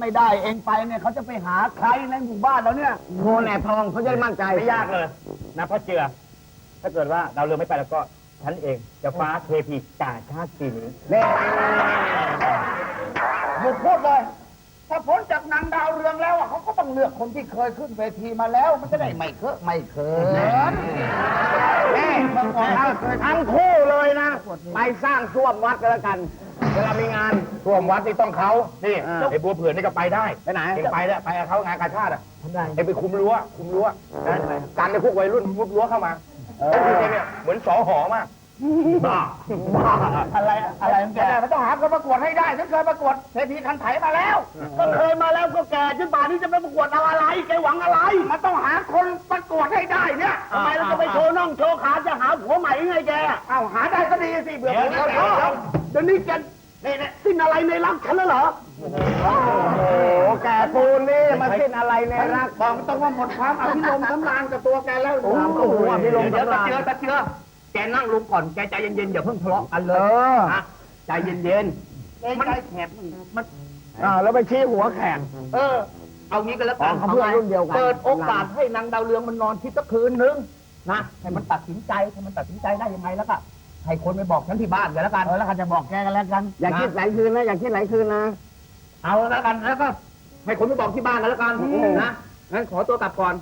ไม่ได้เองไปเนี่ยเขาจะไปหาใครในหมู่บ้านแล้วเนี่ยโงนแอบทองเขาจะได้มั่นใจไม่ยากเลยนะพ่อเจือ ถ้าเกิดว่าดาวเรืองไม่ไปแล้วก็ฉันเองจะฟ้าเทพีจ่าชาติปีนี้เนี่ยหยุดพูดเลย ถ้าพ้นจากนางดาวเรืองแล้วอะเขาก็ต้องเลือกคนที่เคยขึ้นเวทีมาแล้ว มันจะได้ไม่เคอะไม่เขินแม่ทั้งคู่เลยนะ ไปสร้างส้วมวัดกันแล้วกัน เวลามีงานท่วมวัดนี่ต้องเขานี่อ่าไอ้บัวเผื่อนนี่ก็ไปได้ไปไหนเองไปแล้วไปกับเขางานกาชาติอะทำไมเองไปคุมรั้วคุมรั้วนะการในพวกวัยรุ่นมุดรั้วเข้ามาเออเองเนี่ยเหมือนสอหอมาก บ้าบ้าอะไรอะไรของแกมันต้องหาคนประกวดให้ได้ฉันเคยประกวดเวทีคันไถมาแล้ว ก็เคยมาแล้วก็แก่จนป่านนี้จะไปประกวดเอาอะไรแกหวังอะไร มันต้องหาคนประกวดให้ได้เนี่ยทำไมเราจะไปโชว์น่องโชว์ขาจะหาผัวใหม่ยังไงแกอ้าวหาได้ก็ดีสิเบื่อผมแล้วเดี๋ยวนี้แกนี่เนี่ยสิ้นอะไรในรักฉันแล้วเหรอ โอ้โห แกปูนนี่มาสิ้นอะไรในรักบอกมันต้องว่าหมดความอภิรมย์สำราญกับตัวแกแล้ว โอ้โหพี่ลงเดี๋ยวสำตะราญเจือตะเจือ แกนั่งลงก่อน แกใจเย็นๆอย่าเพิ่งทะเลาะกันเลเอยอนะใจเย็นเองใจแข็งมัน อ่าแล้วไปชี้หัวแข่งๆเออ เอางี้กันแล้วกันอ๋อเขาเพื่อนรุ่นเดียวกัน เปิดโอกาสให้นางดาวเรืองมันนอนคิดสักคืนนึงนะให้มันตัดสินใจให้มันตัดสินใจได้ยังไงแล้วก็ให้คนไปบอกฉันที่บ้านกันแล้วกันเออแล้วกันจะบอกแกกันแล้วกัน อย่าคิดหลายคืนนะ อย่าคิดหลายคืนนะ เอาแล้วกันแล้วก็ให้คนไปบอกที่บ้านกันแล้วกันนะงั้นขอตัวกลับก่อน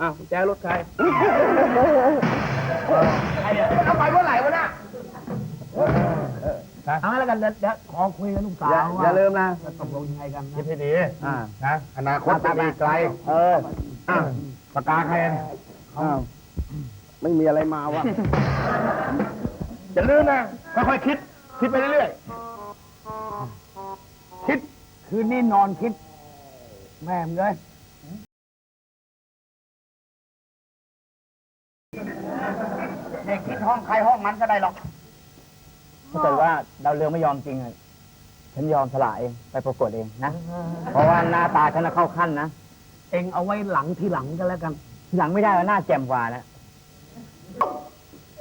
อ้าวกุญแจรถใคร ใครเนี่ยเอาไปเมื่อไหร่วะน่ะเอางั้นแล้วกันเดี๋ยวเดี๋ยวขอคุยกับลูกสาอย่าวอย่าลืมนะจะตกลงยังไงกันคิดนะให้ดีอ่านะอนาคตจะมีไกล เอออะปากกาใครอ้าวไม่มีอะไรมาวะอย่าลืมนะค่อยๆคิด คิดไปเรื่อยๆคิด คืนนี้นอนคิด แม่มึงเลย ด็กคิดห้องใครห้องมันก็ได้หรอก ถ้าเกิดว่าดาวเรืองไม่ยอมจริงอะฉันยอมสละเองไปประกวดเองนะ เพราะว่าหน้าตาฉันน่ะเข้าขั้นนะ เองเอาไว้หลังที่หลังก็แล้วกัน หลังไม่ได้ว่าหน้าแจ่มกว่านะ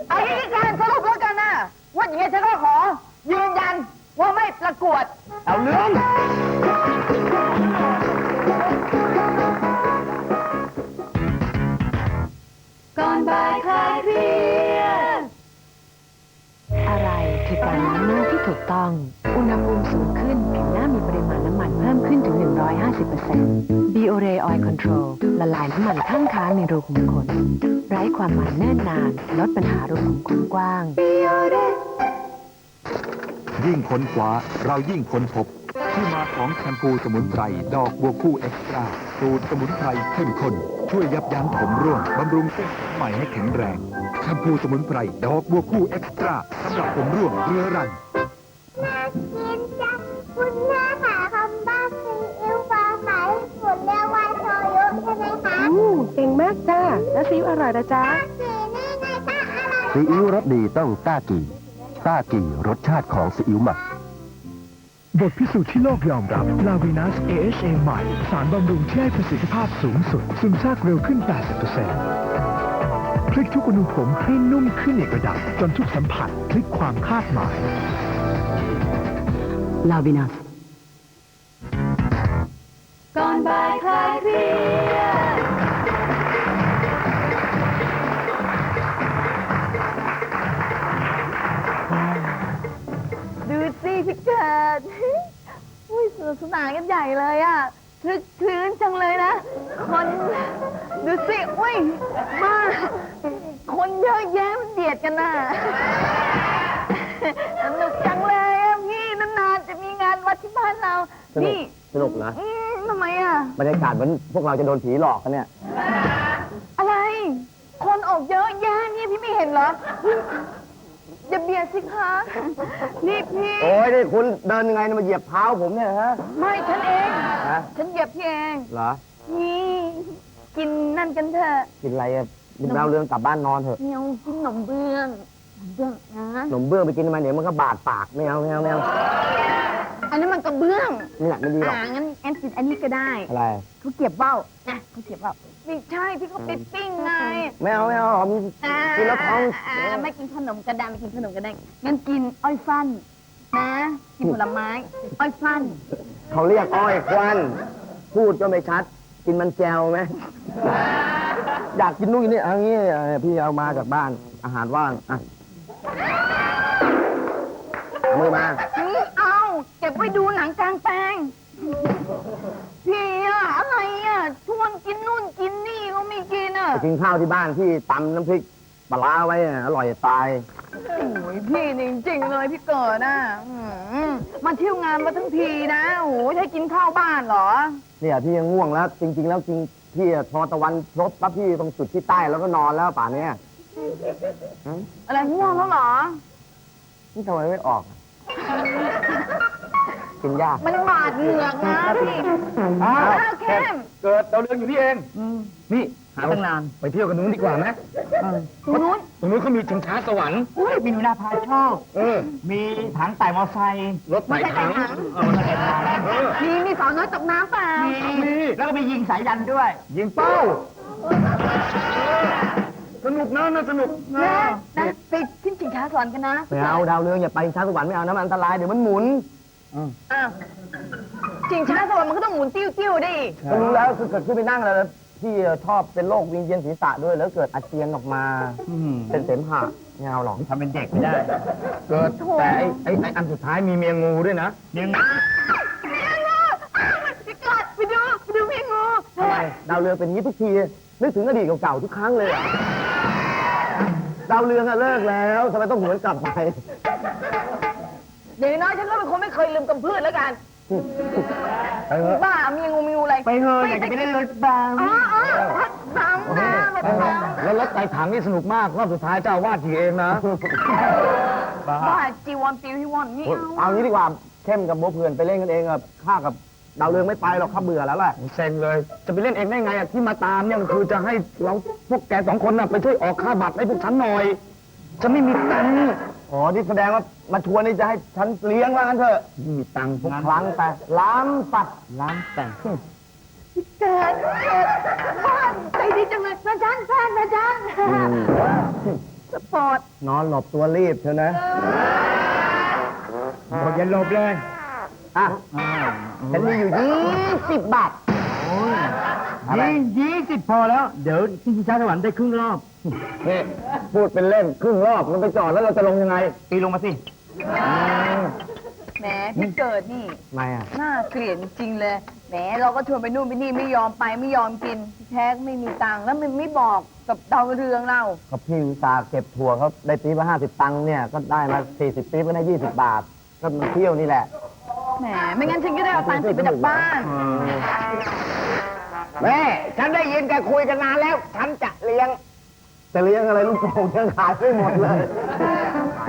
เอางี้การสรุปแล้วกันนะว่าอย่างไงฉันก็ขอ ยืนยันว่าไม่ประกวดเอาเรื่อง ก่อนบ่ายคลายเครียด การล้างหน้าที่ถูกต้อง อุณหภูมิสูงขึ้นผิวหน้ามีปริมาณน้ำมันเพิ่มขึ้นถึง 150% Biore Oil Control ละลายน้ำมันข้างค้างในรูขุมขน ไร้ความมันเนิ่นนาน ลดปัญหารูขุมขนกว้าง ยิ่งค้นคว้าเรายิ่งค้นพบ ที่มาของแชมพูสมุนไพรดอกบัวคู่เอ็กซ์ตร้าสูตรสมุนไพรเข้มข้นช่วยยับยั้งผมร่วงบำรุงเส้นผมใหม่ให้แข็งแรง แชมพูสมุนไพรดอกบัวคู่เอ็กซ์ตร้าสำหรับผมร่วงเรื้อรังกินจ้ะคุณแม่ค่ะคำบ้าซีอิ๊วปลาไหลฝุ่นเรียกว่าโชยุใช่ไหมคะอู้เก่งมากจ้า แล้วซีอิ๊วอร่อยนะจ๊ะสีนี่ไงป้าอะไรซีอิ๊วรสดีต้องต้ากีต้ากีรสชาติของซีอิ๊วหมักบทพิสูจน์ที่โลกยอมรับลาวินัส AHA ใหม่ สารบำรุงที่ให้ประสิทธิภาพสูงสุด ซึมซาบเร็วขึ้น 80% พลิกทุกอุณหภูมิให้นุ่มขึ้นอีกระดับ จนทุกสัมผัสพลิกความคาดหมาย ลาวินัส ก่อนบ่ายคลายเครียดดูสิพี่เกิด อุ้ยสนุกสนานกันใหญ่เลยอะคลึกคลื้นจังเลยนะ คน ดูสิ อุ้ยมาคนเยอะแยะมันเดียดกันน่ะ สนุกจังเลยอะพี่นานๆจะมีงานวัดที่บ้านเรา สนุกนี่สนุกนะอืมทำไมอะ บรรยากาศเหมือนพวกเราจะโดนผีหลอกกันเนี่ย อะไร คนออกเยอะแยะนี่พี่ไม่เห็นเหรออุ๊ยอย่าเบียดสิคะ นี่พี่ โอ้ยนี่คุณเดินยังไงเนี่ยมาเหยียบเท้าผมเนี่ยฮะไม่ฉันเอง ฮะ ฉันเหยียบพี่เอง เหรอ นี่ กินนั่นกันเถอะกินอะไรอะกินดาวเรืองกลับบ้านนอนเถอะเหนียวกินขนมเบื้องขนมเบื้องนะขนมเบื้องไปกินทำไมเดี๋ยวมันก็บาดปากไม่เอาไม่เอาไม่เอาอันนั้นมันกระเบื้องนี่แหละไม่ดีหรอกอ่างั้นแอนกินอันนี้ก็ได้อะไร เขาเก็บเบ้านะเขาเก็บเบ้าไม่ใช่ที่เขาไปปิ้งไงไม่เอาไม่เอามีอ่ากินแล้วท้องอ่าไม่กินขนมกระดานไม่กินขนมกระดานงั้นกินอ้อยฟันนะกินผลไม้อ้อยฟันเขาเรียกอ้อยควันพูดก็ไม่ชัด กินมันแจวไหม อยากกินนู่นกินนี่เอางี้เออพี่เอามาจากบ้าน อาหารว่างอะเอามือมาอืมเอาเก็บไว้ดูหนังกลางแปลงพี่อะอะไรอะชวนกินนู่นกินนี่ก็ไม่กินอะไปกินข้าวที่บ้านที่ตำน้ำพริก ปลาร้าไว้อะอร่อยจะตาย โอ้ยพี่นี่จริง ๆ เลยพี่เกิดอะอืมมาเที่ยวงานมาทั้งทีนะโอ้ยให้กินข้าวบ้านเหรอ เนี่ยพี่ยังง่วงแล้ว จริง ๆ แล้วจริงพี่อะพอตะวันครบปั๊บพี่ตรงจุดที่ใต้แล้วก็นอนแล้วป่านเนี้ยฮะอะไรง่วงแล้วเหรอ นี่ทำไมไม่ออกอะกินยากมันบาดเหงือกนะพี่อ้าวข้าวเข้ม เกิดดาวเรืองอยู่นี่เอง นี่ หาตั้งนาน ไปเที่ยวกันนู้นดีกว่าไหมตรงนู้นตรงนู้นเขามีชิงช้าสวรรค์อุ้ยมีหนูนาพาชอบเออ มีถังไต่มอไซค์รถไต่ถังเออรถไต่ถังเออมีมีสาวน้อยตกน้ำเปล่ามีแล้วก็มียิงสายยันด้วย ยิงเป้า สนุกนะน่าสนุกแม่นะไปขึ้นชิงช้าสวรรค์กันนะไม่เอาดาวเรืองอย่าไปช้าสวรรค์ไม่เอานะมันอันตรายเดี๋ยวมันหมุนอ้าวชิงช้าสวรรค์มันก็ต้องหมุนติ้วติ้วๆดิก็รู้แล้วคือเกิดขึ้นไปนั่งแล้ว พี่ชอบเป็นโรควิงเวียนศีรษะด้วยแล้วเกิดอาเจียนออกมาเป็นเสมหะไม่เอาหรอก ทำเป็นเด็กไม่ได้เกิดแต่ไอ้ไอ้ไอ้อันสุดท้ายมีเมียงูด้วยนะยังพี่กอดไปดูไปดูพี่งูทำไมดาวเรืองเป็นอย่างนี้ทุกที นึกถึงอดีตเก่าๆทุกครั้งเลยอะดาวเรืองอะเลิกแล้วทำไมต้องหวนกลับไป อย่างน้อยฉันก็เป็นคนไม่เคยลืมกำพืชแล้วกัน ไปเถอะบ้ามีงูมีงูอะไร ไปเถอะอยากจะไปเล่นรถบังอ๋ออ๋อพัดซ้ำนะพัดซ้ำแล้วรถไต่ถังนี่สนุกมากรอบสุดท้ายเจ้าอาวาดขี่เองนะ บ้าจีวอนปิวที่วอนนี่เอางี้ดีกว่าเข้มกับโบวเพื่อนไปเล่นกันเองอะข้ากับดาวเรืองไม่ไปหรอกข้าเบื่อแล้วแหละเซ็งเลย จะไปเล่นเองได้ไงอะที่มาตามเนี่ยคือจะให้เราพวกแกสองคนน่ะไปช่วยออกค่าบัตรให้พวกฉันหน่อยฉันไม่มีตังค์อ๋อที่แสดงว่า มาชวนนี่จะให้ฉันเลี้ยงว่างั้นเถอะไม่มีตังค์พวกครั้งไปล้ำปัดล้ำแต่งเกิดเกิดบ้านใจดีจังเลยนะจันแฟนนะจันสปอร์ตนอนหลบตัวรีบเถอะนะบอกอย่าหลบเลยอะฉันมีอยู่ยี่สิบบาทอะไรยี่ยี่สิบพอแล้ว เดี๋ยวที่ชิงช้าสวรรค์ได้ครึ่งรอบ นี่พูดเป็นเล่นครึ่งรอบมันไปจอดแล้วเราจะลงยังไงตีลงมาสิ แหมพี่เกิดนี่ไม่อะน่าเกลียดจริงๆเลยแหมเราก็ชวนไปนู่นไปนี่ไม่ยอมไปไม่ยอมกินแท้ก็ไม่มีตังค์แล้วมันไม่บอกกับดาวเรืองเราก็พี่อุตส่าห์เก็บถั่วเขาได้ปีละห้าสิบตังค์เนี่ยก็ได้มาสี่สิบปีก็ได้ยี่สิบบาท ก็มาเที่ยวนี่แหละแหมไม่งั้นฉันก็ได้เอาตังค์ติดไปจากบ้านแม่ฉันได้ยินแกคุยกันนานแล้ว ฉันจะเลี้ยงจะเลี้ยงอะไรลูกโป่งยังขายไม่หมดเลย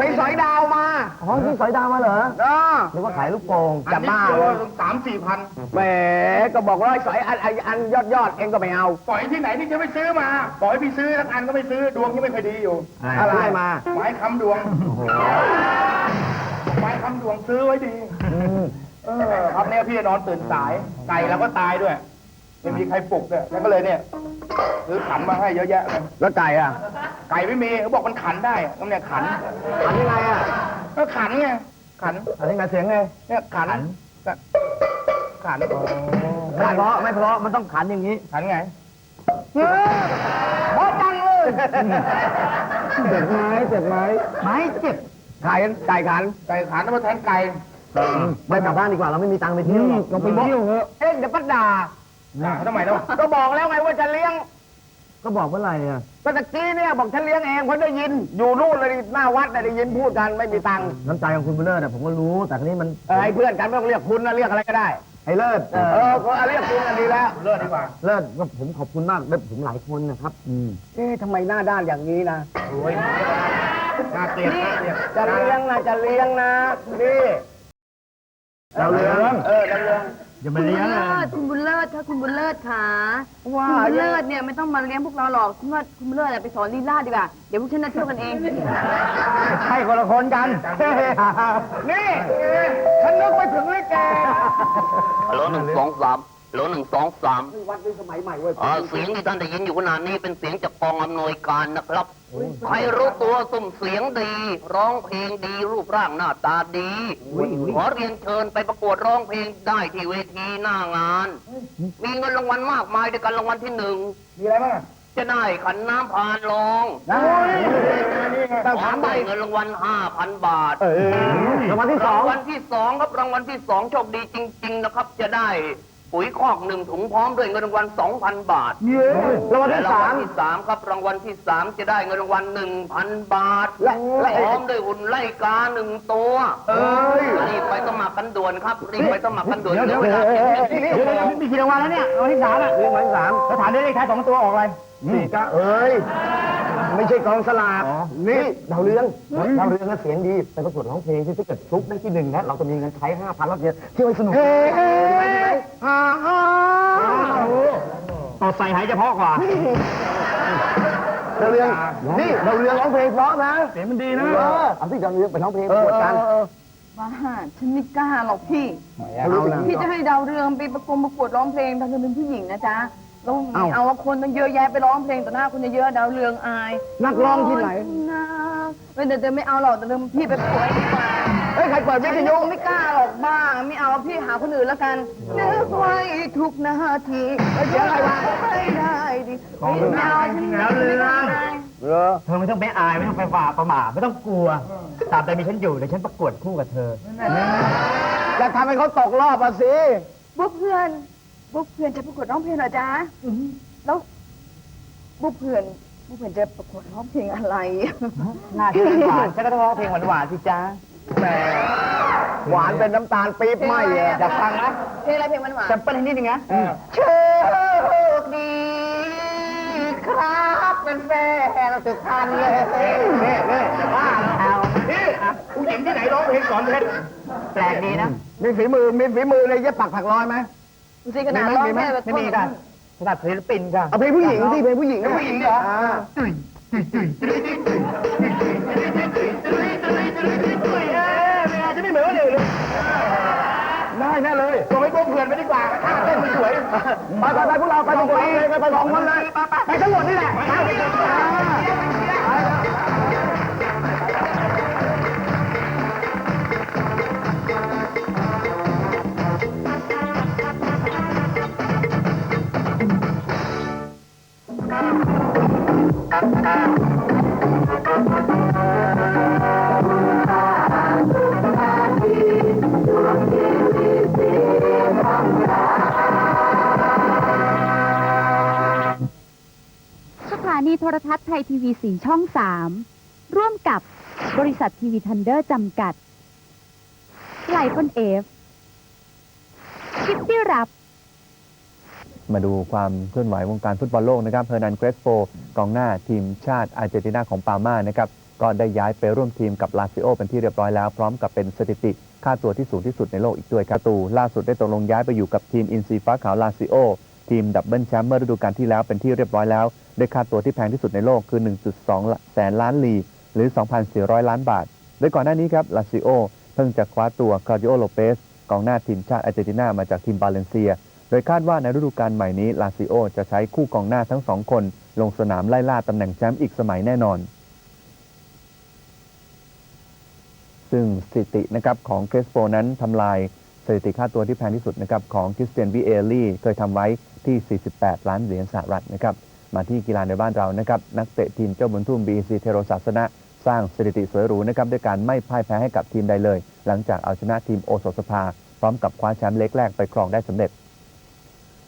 ไปสอยดาวมาอ๋อที่สอยดาวมาเหรอเออนึกว่าขายลูกโป่งจะบ้าเลยสามสี่พันแหมก็บอกว่าสอยอันอันอันยอดยอดๆเองก็ไม่เอาปล่อยที่ไหนที่จะไม่ซื้อมาปล่อยพี่ซื้อทั้งอันก็ไม่ซื้อดวงยังไม่ค่อยดีอยู่อะไรมาไม้ค้ำดวงไม้ค้ำดวงซื้อไว้ดีเออครับเนี่ยพี่นอนตื่นสายไก่เราก็ตายด้วยไม่มีใครปลุกด้วยแล้วก็เลยเนี่ยซื้อขันมาให้เยอะแยะเลยแล้วไก่อะ ไก่ไม่มีเขาบอกมันขันได้ต้องเนี่ยขัน ขันยังไงอะก็ขันไงขันขันยังไงเสียงไงเนี่ยขันก็ขันไม่เพราะไม่เพราะมันต้องขันอย่างนี้ ขันไงบอจังเลยเจ็บไหมเจ็บไหมไม่เจ็บไก่ไก่ขันไก่ขันเอามาแทนไก่ไปกลับบ้านดีกว่าเราไม่มีตังค์ไปเที่ยวหรอกลงไปเที่ยวเหอะเอ๊ะเดี๋ยวป้าด่าด่าเขาทำไมเนาะก็บอกแล้วไงว่าจะเลี้ยง ก็บอกเมื่อไหร่อะก็ตะกี้เนี่ยบอกฉันเลี้ยงเองเพราะได้ยิน อยู่นู่นเลยหน้าวัดน่ะได้ยินพูดกันไม่มีตังค์น้ำใจของคุณบุญเลิศอะผมก็รู้ แต่ทีนี้มันเออให้เพื่อนกันไม่ต้องเรียกคุณนะเรียกอะไรก็ได้ ไอ้เลิศเอเอออก็เรียกคุณกันดีแล้วเลิกดีกว่าเลิศก็ผมขอบคุณมากและผมหลายคนนะครับอืมเอ๊ะทำไมหน้าด้านอย่างนี้นะโอ้ยน่าเกลียดน่าเกลียดจะเลี้ยงนะจะเลี้ยงนะนี่ดาวเรือง เออดาวเรือง อย่าคุมาณบุเลี้ญยงเลเลิยศคุณบุญเลิศถ้าคุณบุญเลิศค่ะว่าคุณบุญเลิศเนี่ยไม่ต้องมาเลี้ยงพวกเราหรอกคุณว่าคุณบุญเลิศอะไปสอนลีลาดีกว่าเดี๋ยวพวกฉันจะเที่ยวกันเองใช่คนละคนกัน นี่ ฉันนึกไปถึงลิเก ฮัลโหลหนึ่งสองสาม โหลหนึ่งสองสามวัดด้วยสมัยใหม่เว้ยอ่าเสียงที่ท่านได้ยินอยู่ขณะนี้เป็นเสียงจากกองอำนวยการนะครับ ใครรู้ตัวสุ่มเสียงดี ร้องเพลงดีรูปร่างหน้าตาดี ขอเรียนเชิญไปประกวดร้องเพลงได้ที่เวทีหน้างาน มีเงินรางวัลมากมายด้วยกันรางวัลที่หนึ่งมีอะไรบ้างอะจะได้ขันน้ำพานรองโอ้ยนี่ไงพร้อมได้เงินรางวัลห้าพันบาทรางวัลที่สองรางวัลที่สองครับรางวัลที่สองโชคดีจริง ๆ นะครับ จะได้ ปุ๋ยคอกหนึ่งถุงพร้อมด้วยเงินรางวัลสองพันบาทรางวัลและที่รางสาวัลม ที่สามครับรางวัลที่สามจะได้เงินรางวัลหนึ่งพันบาทและและ พร้อมด้วยหุ่นไล่กาหนึ่งตัวเอ้ยรีบไปสมัครกันด่วนครับรีบไปสมัครกันด่วนเดี๋ยวเหลือเวลาเพียงแค่เดี๋ยวชั่วโมงมีกี่รางวัลแล้วเนี่ยรางวัลที่สามอะเรื่องวันที่สามแล้วถามได้เลขท้ายสองตัวออกอะไรนี่ก็เอ้ย ไม่ใช่กองสลาก นี่ดาวเรืองดาวเรืองน่ะเสียงดีไปประกวดร้องเพลงที่ถ้าเกิดฟลุกได้ที่หนึ่งนะเราจะมีเงินใช้ห้าพันแล้วเนี่ยเที่ยวให้สนุกฮ่าฮ่าต่อใส่หายเฉพาะกว่าดาวเรืองนี่ดาวเรืองร้องเพลงเพราะนะเสียงมันดีนะเออเอาที่ดาวเรืองไปร้องเพลงประกวดกันบ้าฉันไม่กล้าหรอกพี่เอาละพี่จะให้ดาวเรืองไปประกวดประกวดร้องเพลงดาวเรืองเป็นผู้หญิงนะจ๊ะ แล้วไม่เอาว่าคนต้องเยอะแยะไปร้องเพลงต่อหน้าคนเยอะๆดาวเรืองอายนักร้องที่ไหน นะเดี๋ยวเดี๋ยวไม่เอาหรอกดาวเรืองพี่ไปประกวดดีกว่าเฮ้ย ใครเปิดวิทยุไม่กล้าหรอกบ้าไม่เอาพี่หาคนอื่นแล้วกันนึกไว้ทุกนาทีว่าจะไม่ได้ดิไม่เอาฉันไม่ได้เหรอเธอไม่ต้องไปอายไม่ต้องไปฝ่าประมาทไม่ต้องกลัวตราบใดมีฉันอยู่เดี๋ยวฉันประกวดคู่กับเธอ จะทำให้เขาตกรอบอะสิ บุ๊กเพื่อน บุ๊กเพื่อนจะประกวดร้องเพลงเหรอจ๊ะแล้วบุ๊กเพื่อนบุ๊กเพื่อนจะประกวดร้องเพลงอะไรน่าจะหวานฉันก็ต้องร้องเพลงหวานๆสิจ๊ะแหมหวานเป็นน้ำตาลปี๊บไหมอะอยากฟังไหมเพลงอะไรเพลงมันหวานแซมเปิลให้นิดนึงนะโชคดี ครับเป็นแฟนสุพรรณเลยนี่นี่ว่าเอานี่ผู้หญิงที่ไหนร้องเพลงสอนเพชรแปลกดีนะมีฝีมือมีฝีมือเลยเย็บปักผักร้อยไหม ดูสิขนาดร้องแค่แบบไม่มีกันสำหรับศิลปินค่ะเอาเพลงผู้หญิงสิเพลงผู้หญิงนะผู้หญิงเหรอาจะไม่เหมือนคนอื่นเลยได้แน่เลยส่งให้พวกเพื่อนไปดีกว่าถ้าเต้นมันสวยไปไปไปพวกเราไปประกวดเลยไปไปสองคนเลยไปทั้งหมดนี่แหละ สถานีโทรทัศน์ไทยทีวีสีช่อง 3 ร่วมกับบริษัททีวีทันเดอร์จำกัดไลปอนเอฟคิปปี้รับ มาดูความเคลื่อนไหววงการฟุตบอลโลกนะครับเฮอร์นันเกรสโปกองหน้าทีมชาติอาร์เจนตินาของปาม่านะครับก็ได้ย้ายไปร่วมทีมกับลาซิโอเป็นที่เรียบร้อยแล้ว พร้อมกับเป็นสถิติค่าตัวที่สูงที่สุดในโลกอีกด้วยครับตูล่าสุดได้ตกลงย้ายไปอยู่กับทีมอินซีฟ้าขาวลาซิโอทีมดับเบิลแชมป์เมื่อฤดูกาลที่แล้วเป็นที่เรียบร้อยแล้วด้วยค่าตัวที่แพงที่สุดในโลกคือ 1.2 แสนล้านลี หรือ 2,400 ล้านบาท โดยก่อนหน้านี้ครับลาซิโอเพิ่งจะคว้าตัวคาร์ดิโอโลเปสกองหน้าทีมชาติอาร์เจนตินามาจากทีมบาเลนเซีย ดยคาดว่าในฤดูกาลใหม่นี้ลาซิโอจะใช้คู่กองหน้าทั้งสองคน ลงสนามไล่ล่าตำแหน่งแชมป์อีกสมัยแน่นอน ซึ่งสถิตินะครับของเคสโปนั้นทำลายสถิติค่าตัวที่แพงที่สุดนะครับของคริสเตียนวิเอลลี่เคยทำไว้ที่ 48 ล้านเหรียญสหรัฐนะครับมาที่กีฬาในบ้านเรานะครับนักเตะทีมเจ้าบุญทุ่มบีซีเทโรศาสนะสร้างสถิติสวยหรูนะครับด้วยการไม่พ่ายแพ้ให้กับทีมใดเลย หลังจากเอาชนะทีมโอโซสภา พร้อมกับคว้าแชมป์เล็กแรกไปครองได้สำเร็จ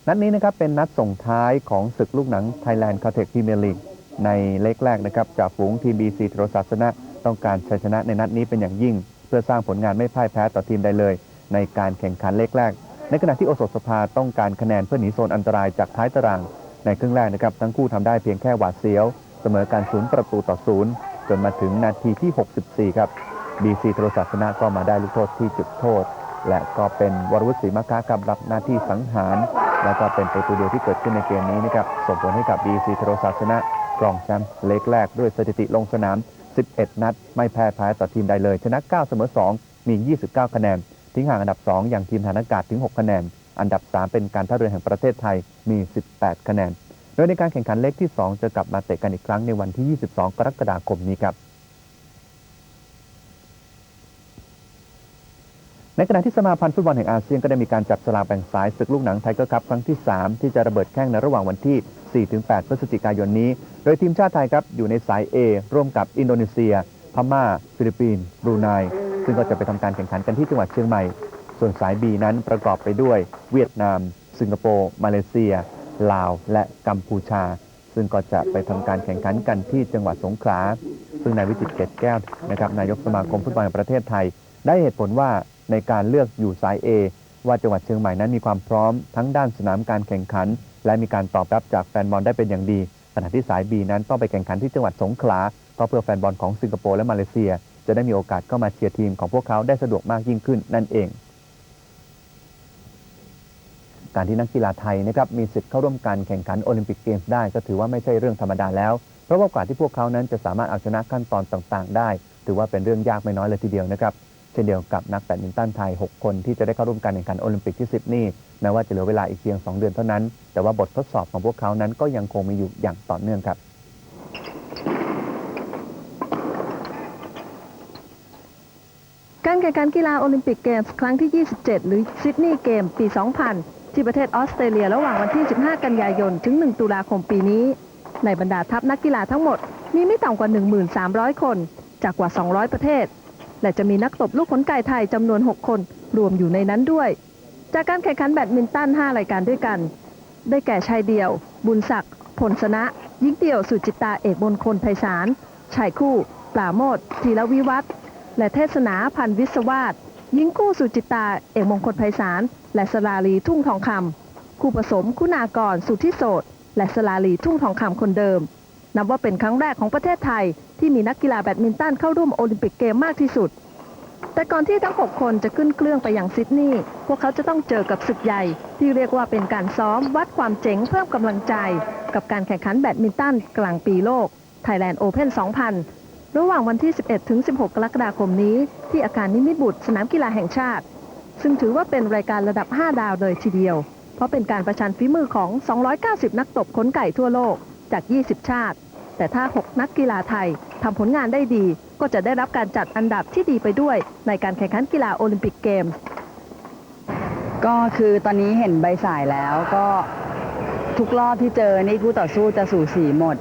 นัดนี้นะครับเป็นนัดส่งท้ายของศึกลูกหนัง Thailand c a l t e c Premier League ในเล็กแรกนะครับจากฝูงทีม BC โทรศาสนะต้องการชัยชนะในนัดนี้เป็นอย่างยิ่ง เพื่อสร้างผลงานไม่พ่ายแพ้ต่อทีมใดเลย ในการแข่งขันเล็กแรก ในขณะที่โอสถสภาต้องการคะแนนเพื่อหนีโซนอันตรายจากท้ายตาราง ในครึ่งแรกนะครับทั้งคู่ทำได้เพียงแค่หวาดเสียว เสมอการศูนย์ประตูต่อศูนย์จนมาถึงนาทีที่ 64 ครับ BC โทรศาสนะก็มาได้ลูกโทษที่จุดโทษ และก็เป็นวรวุฒิศรีมะคะครับรับหน้าที่สังหาร และก็เป็นประตูเดียวที่เกิดขึ้นในเกมนี้นะครับส่งผลให้กับ BC โทรศาสนะครองแชมป์เล็กแรกด้วยสถิติลงสนาม 11 นัด ไม่แพ้แพ้ต่อทีมใดเลย ชนะ 9 เสมอ 2 มี 29 คะแนน ทิ้งห่างอันดับ 2 อย่างทีมฐานอากาศถึง 6 คะแนน อันดับ 3 เป็นการท่าเรือแห่งประเทศไทยมี 18 คะแนน โดยในการแข่งขันเล็กที่ 2 จะกลับมาเตะกันอีกครั้งในวันที่ 22 กรกฎาคมนี้ครับ ในขณะที่สมาพันธ์ฟุตบอลแห่งอาเซียนก็ได้มีการจับสลากแบ่งสายศึกลูกหนังไทเกอร์คัพครั้งที่ 3 ที่จะระเบิดแข่งในระหว่างวันที่ 4-8 พฤศจิกายนนี้ โดยทีมชาติไทยครับอยู่ในสาย A ร่วมกับอินโดนีเซีย พม่า ฟิลิปปินส์บรูไน ซึ่งก็จะไปทำการแข่งขันกันที่จังหวัดเชียงใหม่ ส่วนสาย B นั้นประกอบไปด้วย เวียดนาม สิงคโปร์ มาเลเซีย ลาว และกัมพูชา ซึ่งก็จะไปทำการแข่งขันกันที่จังหวัดสงขลา ซึ่งนายวิจิตเกตแก้วนะครับนายกสมาคมฟุตบอลแห่งประเทศไทย ได้เหตุผลว่า ในการเลือกอยู่สาย A ว่าจังหวัดเชียงใหม่นั้นมีความพร้อมทั้งด้านสนามการแข่งขัน และมีการตอบรับจากแฟนบอลได้เป็นอย่างดีขณะที่สาย B นั้นต้องไปแข่งขันที่จังหวัดสงขลาก็เพื่อแฟนบอลของสิงคโปร์และมาเลเซีย จะได้มีโอกาสเข้ามาเชียร์ทีมของพวกเขาได้สะดวกมากยิ่งขึ้นนั่นเอง การที่นักกีฬาไทยนะครับมีสิทธิ์เข้าร่วมการแข่งขันโอลิมปิกเกมส์ได้ก็ถือว่าไม่ใช่เรื่องธรรมดาแล้วเพราะว่ากว่าที่พวกเขานั้นจะสามารถเอาชนะขั้นตอนต่างๆ ได้ ถือว่าเป็นเรื่องยากไม่น้อยเลยทีเดียวนะครับ เช่นเดียวกับนักแบดมินตันไทย 6 คนที่จะได้เข้าร่วมการแข่งขันโอลิมปิกที่ซิดนีย์แม้ว่าจะเหลือเวลาอีกเพียง 2 เดือนเท่านั้น แต่ว่าบททดสอบของพวกเขานั้นก็ยังคงมีอยู่อย่างต่อเนื่องครับการแข่งขันกีฬาโอลิมปิกเกมส์ครั้งที่ 27 หรือซิดนีย์เกมปี 2000 ที่ประเทศออสเตรเลียระหว่างวันที่ 15 กันยายน ถึง 1 ตุลาคมปีนี้ ในบรรดาทัพนักกีฬาทั้งหมด มีไม่ต่ำกว่า 1,300 คน จากกว่า 200 ประเทศ และจะมีนักตบลูกขนไก่ไทยจำนวน 6 คน รวมอยู่ในนั้นด้วย จากการแข่งขันแบดมินตัน 5 รายการด้วยกัน ได้แก่ชายเดี่ยว บุญศักดิ์ผลสนะหญิงเดี่ยวสุจิตาเอกมงคลไพศาลชายคู่ ปราโมทธีรวิวัฒน์และเทศนาพันธ์วิศวาสหญิงคู่สุจิตา เอกมงคลไพศาลและสลาลีทุ่งทองคำคู่ผสมคุณากรสุทธิโสดและสลาลีทุ่งทองคำคนเดิม นับว่าเป็นครั้งแรกของประเทศไทย ที่มีนักกีฬาแบดมินตันเข้าร่วมโอลิมปิกเกมมากที่สุด แต่ก่อนที่ทั้ง 6 คนจะขึ้นเครื่องไปยังซิดนีย์พวกเขาจะต้องเจอกับศึกใหญ่ ที่เรียกว่าเป็นการซ้อมวัดความเจ๋งเพิ่มกำลังใจ กับการแข่งขันแบดมินตันกลางปีโลก Thailand Open 2000 ระหว่างวันที่ 11 ถึง 16 กรกฎาคมนี้ ที่อาคารนิมิตบุตรสนามกีฬาแห่งชาติ ซึ่งถือว่าเป็นรายการระดับ 5 ดาวเลยทีเดียว เพราะเป็นการประชันฝีมือของ 290 นักตบขนไก่ทั่วโลกจาก 20 ชาติ แต่ถ้า 6 นักกีฬาไทยทำผลงานได้ดี ก็จะได้รับการจัดอันดับที่ดีไปด้วย ในการแข่งขันกีฬาโอลิมปิกเกมส์ก็คือตอนนี้เห็นใบสายแล้วก็ทุกรอบที่เจอนี่คู่ต่อสู้จะสูสีหมด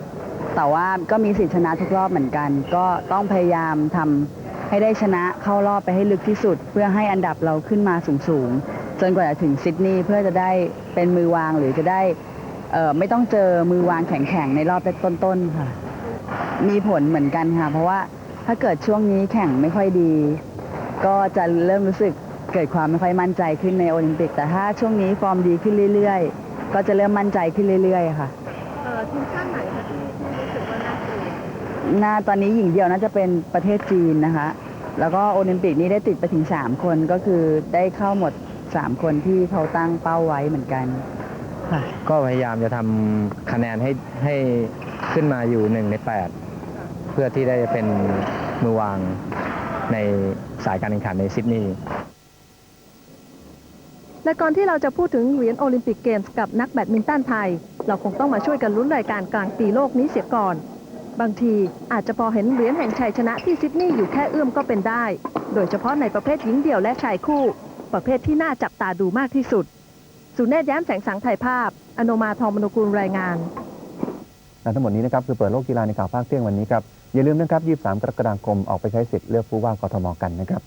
แต่ว่าก็มีสิทธิชนะทุกรอบเหมือนกัน ก็ต้องพยายามทำให้ได้ชนะเข้ารอบไปให้ลึกที่สุด เพื่อให้อันดับเราขึ้นมาสูงๆจนกว่าจะถึงซิดนีย์เพื่อจะได้เป็นมือวางหรือจะได้ เอ่อไม่ต้องเจอมือวางแข็งๆในรอบต้นๆค่ะ มีผลเหมือนกันค่ะ เพราะว่าถ้าเกิดช่วงนี้แข่งไม่ค่อยดี ก็จะเริ่มรู้สึกเกิดความไม่ค่อยมั่นใจขึ้นในโอลิมปิก แต่ถ้าช่วงนี้ฟอร์มดีขึ้นเรื่อย ๆ ก็จะเริ่มมั่นใจขึ้นเรื่อย ๆ ค่ะทีมชาติไหนคะที่รู้สึกว่าน่ากลัวหน้าตอนนี้หญิงเดียวน่าจะเป็นประเทศจีนนะคะ แล้วก็โอลิมปิกนี้ได้ติดไปถึง 3 คนก็คือได้เข้าหมด 3 คนที่เขาตั้งเป้าไว้เหมือนกัน ค่ะ ก็พยายามจะทำคะแนนให้ให้ขึ้นมาอยู่หนึ่งในแปดเพื่อที่ได้เป็นมือวางในสายการแข่งขันในซิดนีย์ และก่อนที่เราจะพูดถึงเหรียญโอลิมปิกเกมส์กับนักแบดมินตันไทย เราคงต้องมาช่วยกันลุ้นรายการกลางปีโลกนี้เสียก่อน บางทีอาจจะพอเห็นเหรียญแห่งชัยชนะที่ซิดนีย์อยู่แค่เอื้อมก็เป็นได้ โดยเฉพาะในประเภทหญิงเดี่ยวและชายคู่ ประเภทที่น่าจับตาดูมากที่สุด สุเนศแย้มแสงสังถ่ายภาพ อนุมาทองมนุกูลรายงานและทั้งหมดนี้นะครับคือเปิดโลกกีฬาในข่าวภาคเที่ยงวันนี้ครับ อย่าลืมนะครับ 23 กรกฎาคมออกไปใช้สิทธิ์เลือกผู้ว่ากทมกันนะครับ